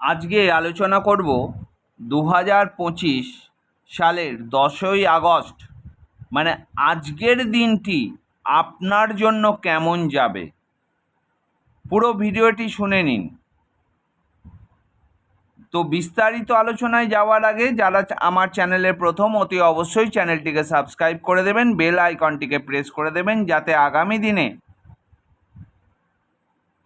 আজকে আলোচনা করব দু হাজার পঁচিশ সালের দশই আগস্ট। মানে আজকের দিনটি আপনার জন্য কেমন যাবে? পুরো ভিডিওটি শুনে নিন। তো বিস্তারিত আলোচনায় যাওয়ার আগে যারা আমার চ্যানেলের প্রথম, অতি অবশ্যই চ্যানেলটিকে সাবস্ক্রাইব করে দেবেন, বেল আইকনটিকে প্রেস করে দেবেন, যাতে আগামী দিনে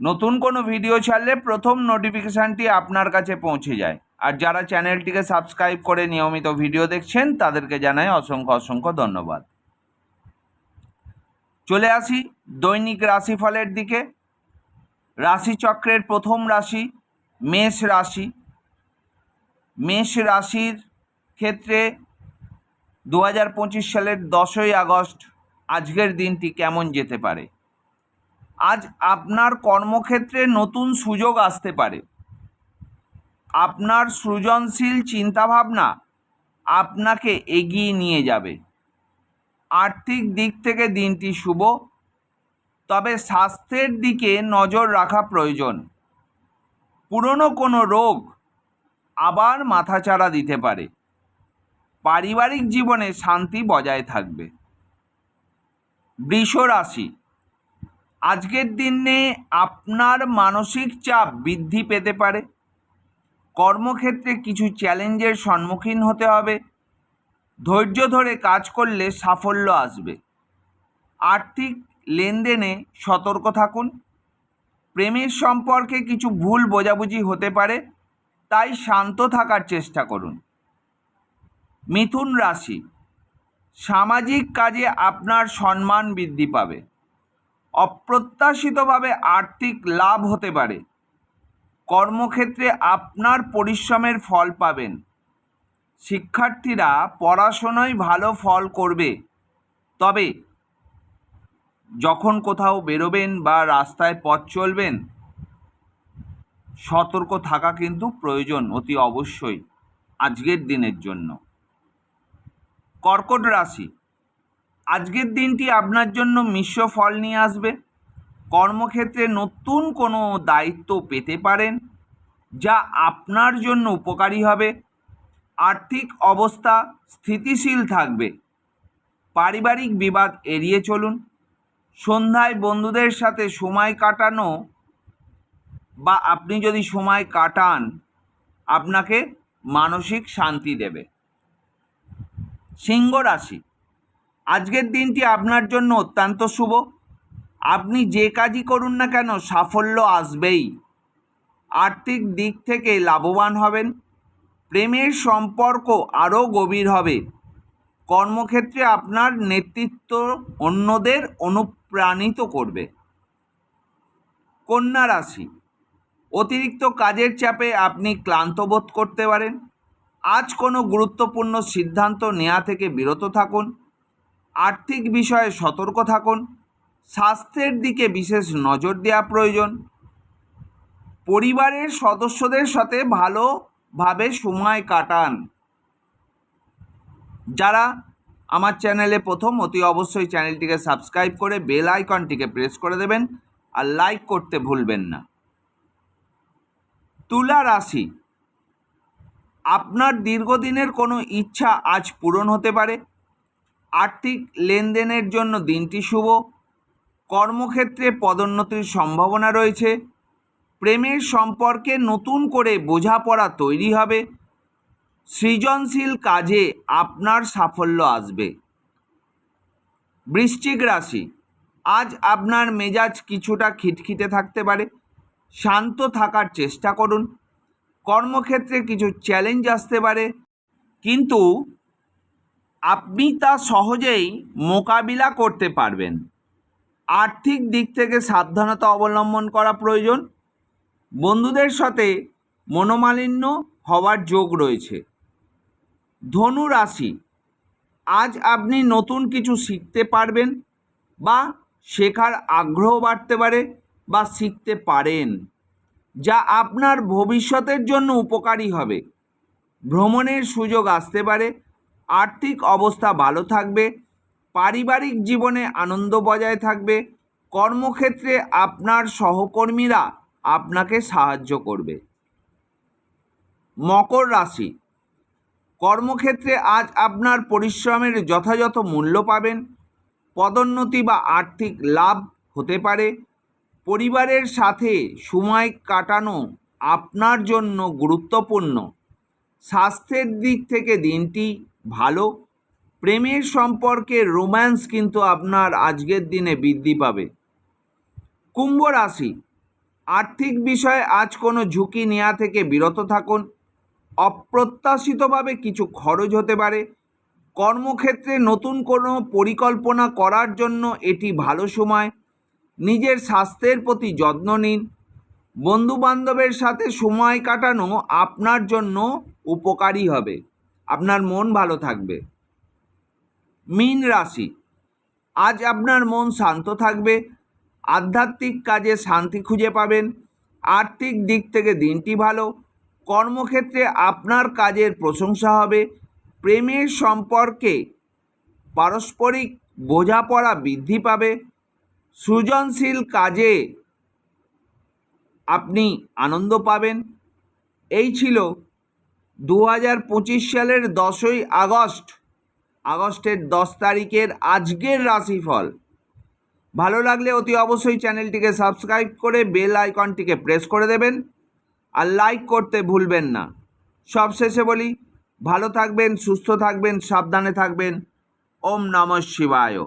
নতুন কোনো ভিডিও ছাড়লে প্রথম নোটিফিকেশানটি আপনার কাছে পৌঁছে যায়। আর যারা চ্যানেলটিকে সাবস্ক্রাইব করে নিয়মিত ভিডিও দেখছেন, তাদেরকে জানাই অসংখ্য অসংখ্য ধন্যবাদ। চলে আসি দৈনিক রাশিফলের দিকে। রাশিচক্রের প্রথম রাশি মেষ রাশি। মেষ রাশির ক্ষেত্রে দু হাজার পঁচিশ সালের দশই আগস্ট আজকের দিনটি কেমন যেতে পারে? আজ আপনার কর্মক্ষেত্রে নতুন সুযোগ আসতে পারে। আপনার সৃজনশীল চিন্তাভাবনা আপনাকে এগিয়ে নিয়ে যাবে। আর্থিক দিক থেকে দিনটি শুভ, তবে স্বাস্থ্যের দিকে নজর রাখা প্রয়োজন। পুরনো কোনো রোগ আবার মাথাচাড়া দিতে পারে। পারিবারিক জীবনে শান্তি বজায় থাকবে। বৃষ রাশি আজকের দিনে আপনার মানসিক চাপ বৃদ্ধি পেতে পারে। কর্মক্ষেত্রে কিছু চ্যালেঞ্জের সম্মুখীন হতে হবে। ধৈর্য ধরে কাজ করলে সাফল্য আসবে। আর্থিক লেনদেনে সতর্ক থাকুন। প্রেমের সম্পর্কে কিছু ভুল বোঝাবুঝি হতে পারে, তাই শান্ত থাকার চেষ্টা করুন। মিথুন রাশি, সামাজিক কাজে আপনার সম্মান বৃদ্ধি পাবে। অপ্রত্যাশিতভাবে আর্থিক লাভ হতে পারে। কর্মক্ষেত্রে আপনার পরিশ্রমের ফল পাবেন। শিক্ষার্থীরা পড়াশোনায় ভালো ফল করবে। তবে যখন কোথাও বেরোবেন বা রাস্তায় পথ চলবেন, সতর্ক থাকা কিন্তু প্রয়োজন অতি অবশ্যই আজকের দিনের জন্য। কর্কট রাশি আজকের দিনটি আপনার জন্য মিশ্র ফল নিয়ে আসবে। কর্মক্ষেত্রে নতুন কোনো দায়িত্ব পেতে পারেন, যা আপনার জন্য উপকারী হবে। আর্থিক অবস্থা স্থিতিশীল থাকবে। পারিবারিক বিবাদ এড়িয়ে চলুন। সন্ধ্যায় বন্ধুদের সাথে সময় কাটানো বা আপনি যদি সময় কাটান, আপনাকে মানসিক শান্তি দেবে। সিংহ রাশি আজকের দিনটি আপনার জন্য অত্যন্ত শুভ। আপনি যে কাজই করুন না কেন, সাফল্য আসবেই। আর্থিক দিক থেকে লাভবান হবেন। প্রেমের সম্পর্ক আরও গভীর হবে। কর্মক্ষেত্রে আপনার নেতৃত্ব অন্যদের অনুপ্রাণিত করবে। কন্যা রাশি, অতিরিক্ত কাজের চাপে আপনি ক্লান্ত বোধ করতে পারেন। আজ কোনো গুরুত্বপূর্ণ সিদ্ধান্ত নেওয়া থেকে বিরত থাকুন। আর্থিক বিষয়ে সতর্ক থাকুন। স্বাস্থ্যের দিকে বিশেষ নজর দেওয়া প্রয়োজন। পরিবারের সদস্যদের সাথে ভালোভাবে সময় কাটান। যারা আমার চ্যানেলে প্রথম, অতি অবশ্যই চ্যানেলটিকে সাবস্ক্রাইব করে বেল আইকনটিকে প্রেস করে দেবেন আর লাইক করতে ভুলবেন না। তুলা রাশি। আপনার দীর্ঘদিনের কোনো ইচ্ছা আজ পূরণ হতে পারে। আর্থিক লেনদেনের জন্য দিনটি শুভ। কর্মক্ষেত্রে পদোন্নতির সম্ভাবনা রয়েছে। প্রেমের সম্পর্কে নতুন করে বোঝাপড়া তৈরি হবে। সৃজনশীল কাজে আপনার সাফল্য আসবে। বৃশ্চিক রাশি, আজ আপনার মেজাজ কিছুটা খিটখিটে থাকতে পারে। শান্ত থাকার চেষ্টা করুন। কর্মক্ষেত্রে কিছু চ্যালেঞ্জ আসতে পারে। কিন্তু আপনি তা সহজেই মোকাবিলা করতে পারবেন। আর্থিক দিক থেকে সাবধানতা অবলম্বন করা প্রয়োজন। বন্ধুদের সাথে মনোমালিন্য হওয়ার যোগ রয়েছে। ধনু রাশি, আজ আপনি নতুন কিছু শিখতে পারবেন বা শেখার আগ্রহ বাড়তে পারে বা শিখতে পারেন, যা আপনার ভবিষ্যতের জন্য উপকারী হবে। ভ্রমণের সুযোগ আসতে পারে আর্থিক অবস্থা ভালো থাকবে, পারিবারিক জীবনে আনন্দ বজায় থাকবে, কর্মক্ষেত্রে আপনার সহকর্মীরা আপনাকে সাহায্য করবে। মকর রাশি, কর্মক্ষেত্রে আজ আপনার পরিশ্রমের যথাযথ মূল্য পাবেন, পদোন্নতি বা আর্থিক লাভ হতে পারে, পরিবারের সাথে সময় কাটানো আপনার জন্য গুরুত্বপূর্ণ। স্বাস্থ্যের দিক থেকে দিনটি ভালো, প্রেমের সম্পর্কে রোম্যান্স কিন্তু আপনার আজকের দিনে বৃদ্ধি পাবে। কুম্ভ রাশি, আর্থিক বিষয়ে আজ কোনো ঝুঁকি নেওয়া থেকে বিরত থাকুন। অপ্রত্যাশিতভাবে কিছু খরচ হতে পারে। কর্মক্ষেত্রে নতুন কোনো পরিকল্পনা করার জন্য এটি ভালো সময়। নিজের স্বাস্থ্যের প্রতি যত্ন নিন। বন্ধুবান্ধবের সাথে সময় কাটানো আপনার জন্য উপকারী হবে। আপনার মন ভালো থাকবে। মীন রাশি, আজ আপনার মন শান্ত থাকবে, আধ্যাত্মিক কাজে শান্তি খুঁজে পাবেন, আর্থিক দিক থেকে দিনটি ভালো, কর্মক্ষেত্রে আপনার কাজের প্রশংসা হবে, প্রেমের সম্পর্কে পারস্পরিক বোঝাপড়া বৃদ্ধি পাবে, সৃজনশীল কাজে আপনি আনন্দ পাবেন। এই ছিল দু হাজার পঁচিশ সালের দশই আগস্ট। আগস্টের দশ তারিখের আজকের রাশিফল। ভালো লাগলে অতি অবশ্যই চ্যানেলটিকে সাবস্ক্রাইব করে বেল আইকনটিকে প্রেস করে দেবেন আর লাইক করতে ভুলবেন না। সবশেষে বলি, ভালো থাকবেন, সুস্থ থাকবেন, সাবধানে থাকবেন। ওম নমঃ শিবায়।